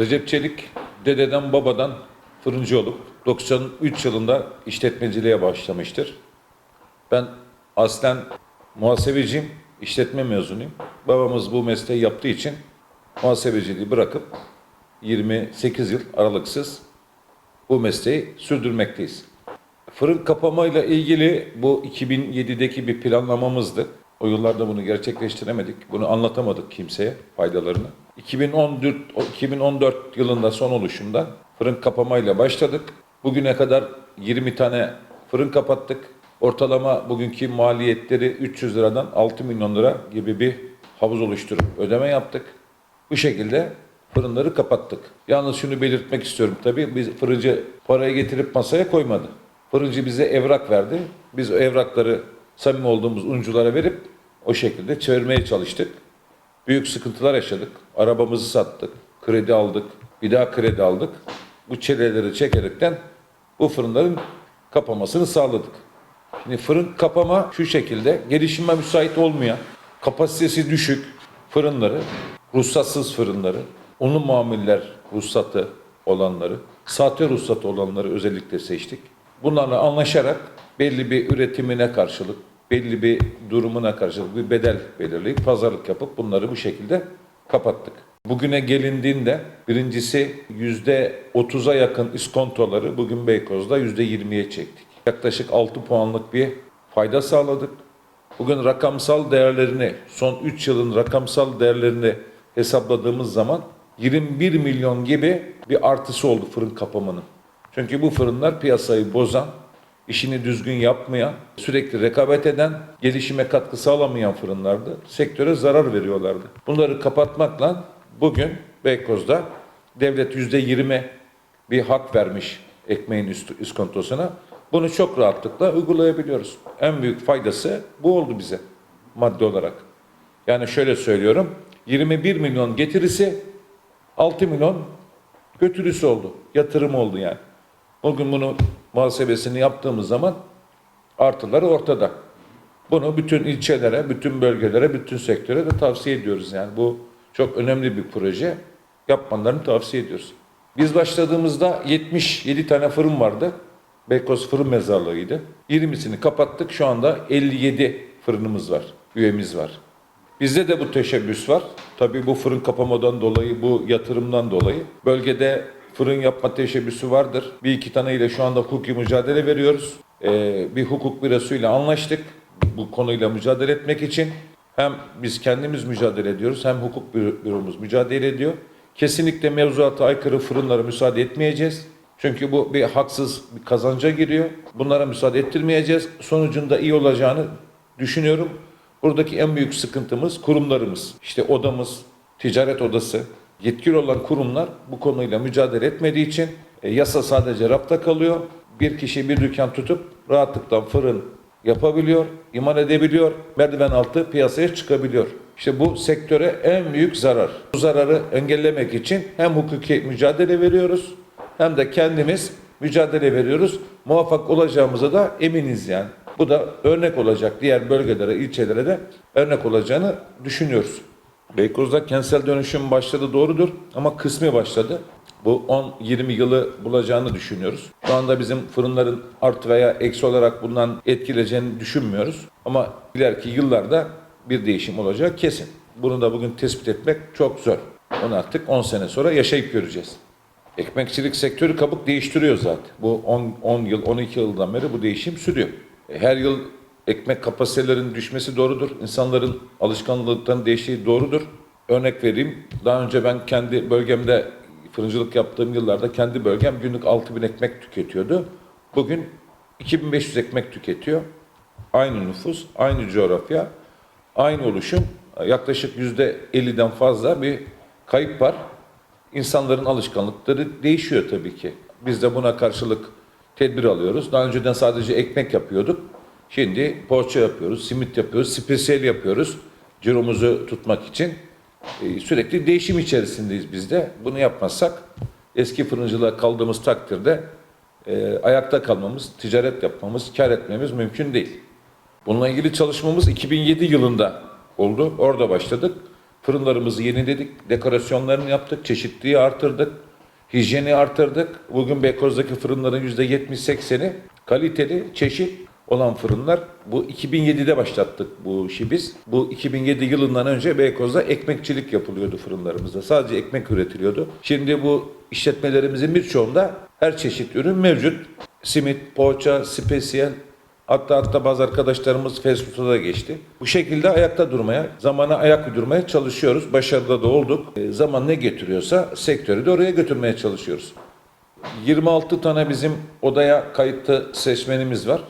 Recep Çelik dededen babadan fırıncı olup 93 yılında işletmeciliğe başlamıştır. Ben aslen muhasebeciyim, işletme mezunuyum. Babamız bu mesleği yaptığı için muhasebeciliği bırakıp 28 yıl aralıksız bu mesleği sürdürmekteyiz. Fırın kapamayla ilgili bu 2007'deki bir planlamamızdı. O yıllarda bunu gerçekleştiremedik. Bunu anlatamadık kimseye faydalarını. 2014, 2014 yılında son oluşumda fırın kapamayla başladık. Bugüne kadar 20 tane fırın kapattık. Ortalama bugünkü maliyetleri 300 liradan 6 milyon lira gibi bir havuz oluşturup ödeme yaptık. Bu şekilde fırınları kapattık. Yalnız şunu belirtmek istiyorum tabii biz fırıncı parayı getirip masaya koymadı. Fırıncı bize evrak verdi. Biz o evrakları samimi olduğumuz unculara verip o şekilde çevirmeye çalıştık. Büyük sıkıntılar yaşadık. Arabamızı sattık. Kredi aldık. Bir daha kredi aldık. Bu çileleri çekerekten bu fırınların kapamasını sağladık. Şimdi fırın kapama şu şekilde gelişime müsait olmayan, kapasitesi düşük fırınları, ruhsatsız fırınları, unlu mamuller ruhsatı olanları, sahte ruhsatı olanları özellikle seçtik. Bunlarla anlaşarak belli bir üretimine karşılık, belli bir durumuna karşılık bir bedel belirleyip pazarlık yapıp bunları bu şekilde kapattık. Bugüne gelindiğinde birincisi yüzde 30'a yakın iskontoları bugün Beykoz'da yüzde 20'ye çektik. Yaklaşık 6 puanlık bir fayda sağladık. Bugün rakamsal değerlerini, son 3 yılın rakamsal değerlerini hesapladığımız zaman 21 milyon gibi bir artısı oldu fırın kapamanın. Çünkü bu fırınlar piyasayı bozan, işini düzgün yapmayan, sürekli rekabet eden, gelişime katkı sağlamayan fırınlardı. Sektöre zarar veriyorlardı. Bunları kapatmakla bugün Beykoz'da devlet %20 bir hak vermiş ekmeğin üstü, iskontosuna. Bunu çok rahatlıkla uygulayabiliyoruz. En büyük faydası bu oldu bize madde olarak. Yani şöyle söylüyorum, 21 milyon getirisi 6 milyon götürüsü oldu, yatırım oldu yani. Bugün bunu muhasebesini yaptığımız zaman artıları ortada. Bunu bütün ilçelere, bütün bölgelere, bütün sektöre de tavsiye ediyoruz. Yani bu çok önemli bir proje. Yapmalarını tavsiye ediyoruz. Biz başladığımızda 77 tane fırın vardı. Beykoz Fırın Mezarlığı'ydı. 20'sini kapattık. Şu anda 57 fırınımız var, üyemiz var. Bizde de bu teşebbüs var. Tabii bu fırın kapamadan dolayı, bu yatırımdan dolayı bölgede fırın yapma teşebbüsü vardır. Bir iki taneyle şu anda hukuki mücadele veriyoruz. Ee, bir hukuk bürosuyla anlaştık bu konuyla mücadele etmek için. Hem biz kendimiz mücadele ediyoruz hem hukuk büro- büromuz mücadele ediyor. Kesinlikle mevzuata aykırı fırınlara müsaade etmeyeceğiz. Çünkü bu bir haksız bir kazanca giriyor. Bunlara müsaade ettirmeyeceğiz. Sonucunda iyi olacağını düşünüyorum. Buradaki en büyük sıkıntımız kurumlarımız. İşte odamız, ticaret odası, yetkili olan kurumlar bu konuyla mücadele etmediği için e, yasa sadece rapta kalıyor. Bir kişi bir dükkan tutup rahatlıkla fırın yapabiliyor, imal edebiliyor, merdiven altı piyasaya çıkabiliyor. İşte bu sektöre en büyük zarar. Bu zararı engellemek için hem hukuki mücadele veriyoruz hem de kendimiz mücadele veriyoruz. Muvaffak olacağımıza da eminiz yani. Bu da örnek olacak diğer bölgelere, ilçelere de örnek olacağını düşünüyoruz. Beykoz'da kentsel dönüşüm başladı doğrudur ama kısmi başladı. Bu 10-20 yılı bulacağını düşünüyoruz. Şu anda bizim fırınların artı veya eksi olarak bundan etkileyeceğini düşünmüyoruz. Ama ileriki yıllarda bir değişim olacak kesin. Bunu da bugün tespit etmek çok zor. Onu artık 10 sene sonra yaşayıp göreceğiz. Ekmekçilik sektörü kabuk değiştiriyor zaten. Bu 10, 10 yıl, 12 yıldan beri bu değişim sürüyor. E, Her yıl ekmek kapasitelerinin düşmesi doğrudur. İnsanların alışkanlıklarının değiştiği doğrudur. Örnek vereyim. Daha önce ben kendi bölgemde fırıncılık yaptığım yıllarda kendi bölgem günlük 6000 ekmek tüketiyordu. Bugün 2500 ekmek tüketiyor. Aynı nüfus, aynı coğrafya, aynı oluşum. Yaklaşık %50'den fazla bir kayıp var. İnsanların alışkanlıkları değişiyor tabii ki. Biz de buna karşılık tedbir alıyoruz. Daha önceden sadece ekmek yapıyorduk. Şimdi poğaça yapıyoruz, simit yapıyoruz, spesiyel yapıyoruz. Ciromuzu tutmak için. Ee, sürekli değişim içerisindeyiz biz de. Bunu yapmazsak eski fırıncılığa kaldığımız takdirde e, ayakta kalmamız, ticaret yapmamız, kar etmemiz mümkün değil. Bununla ilgili çalışmamız 2007 yılında oldu. Orada başladık. Fırınlarımızı yeniledik, dekorasyonlarını yaptık, çeşitliliği artırdık, hijyeni artırdık. Bugün Beykoz'daki fırınların %70-80'i kaliteli, çeşit olan fırınlar. Bu 2007'de başlattık bu işi biz. Bu 2007 yılından önce Beykoz'da ekmekçilik yapılıyordu fırınlarımızda. Sadece ekmek üretiliyordu. Şimdi bu işletmelerimizin birçoğunda her çeşit ürün mevcut. Simit, poğaça, spesiyel, Hatta hatta bazı arkadaşlarımız fast food'a da geçti. Bu şekilde ayakta durmaya, zamana ayak uydurmaya çalışıyoruz. Başarıda da olduk. E, zaman ne getiriyorsa sektörü de oraya götürmeye çalışıyoruz. 26 tane bizim odaya kayıtlı seçmenimiz var.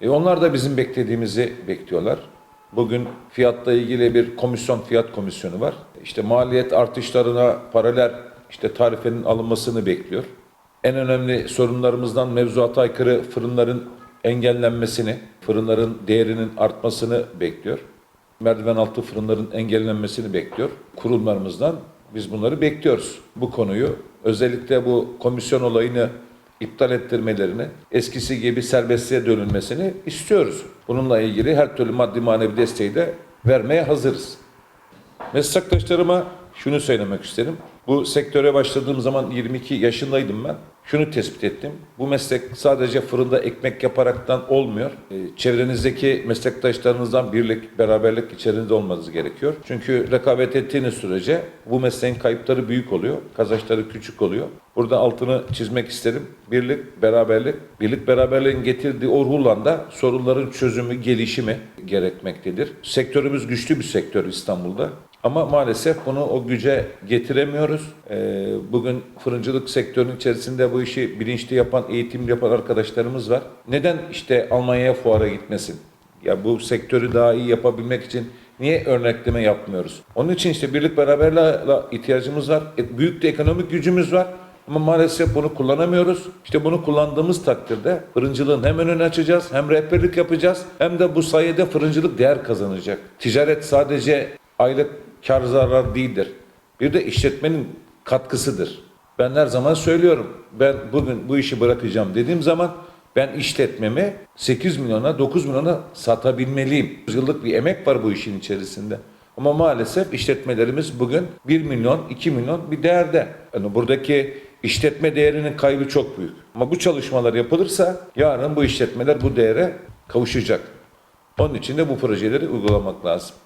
E, onlar da bizim beklediğimizi bekliyorlar. Bugün fiyatla ilgili bir komisyon, fiyat komisyonu var. İşte maliyet artışlarına paralel işte tarifenin alınmasını bekliyor. En önemli sorunlarımızdan mevzuata aykırı fırınların engellenmesini, fırınların değerinin artmasını bekliyor. Merdiven altı fırınların engellenmesini bekliyor. Kurumlarımızdan biz bunları bekliyoruz. Bu konuyu özellikle bu komisyon olayını iptal ettirmelerini, eskisi gibi serbestliğe dönülmesini istiyoruz. Bununla ilgili her türlü maddi manevi desteği de vermeye hazırız. Meslektaşlarıma şunu söylemek isterim. Bu sektöre başladığım zaman 22 yaşındaydım ben. Şunu tespit ettim. Bu meslek sadece fırında ekmek yaparaktan olmuyor. Ee, Çevrenizdeki meslektaşlarınızdan birlik, beraberlik içerisinde olmanız gerekiyor. Çünkü rekabet ettiğiniz sürece bu mesleğin kayıpları büyük oluyor. Kazançları küçük oluyor. Burada altını çizmek isterim. Birlik, beraberlik. Birlik, beraberliğin getirdiği o ruhla sorunların çözümü, gelişimi gerekmektedir. Sektörümüz güçlü bir sektör İstanbul'da. Ama maalesef bunu o güce getiremiyoruz. Ee, bugün fırıncılık sektörünün içerisinde bu işi bilinçli yapan, eğitim yapan arkadaşlarımız var. Neden işte Almanya'ya fuara gitmesin? Ya bu sektörü daha iyi yapabilmek için niye örnekleme yapmıyoruz? Onun için işte birlik beraberliğe ihtiyacımız var. E, büyük de ekonomik gücümüz var. Ama maalesef bunu kullanamıyoruz. İşte bunu kullandığımız takdirde fırıncılığın hem önünü açacağız, hem rehberlik yapacağız, hem de bu sayede fırıncılık değer kazanacak. Ticaret sadece aylık kar zarar değildir. Bir de işletmenin katkısıdır. Ben her zaman söylüyorum. Ben bugün bu işi bırakacağım dediğim zaman ben işletmemi 8 milyona 9 milyona satabilmeliyim. Yıllık bir emek var bu işin içerisinde. Ama maalesef işletmelerimiz bugün 1 milyon, 2 milyon bir değerde. Yani buradaki işletme değerinin kaybı çok büyük. Ama bu çalışmalar yapılırsa yarın bu işletmeler bu değere kavuşacak. Onun için de bu projeleri uygulamak lazım.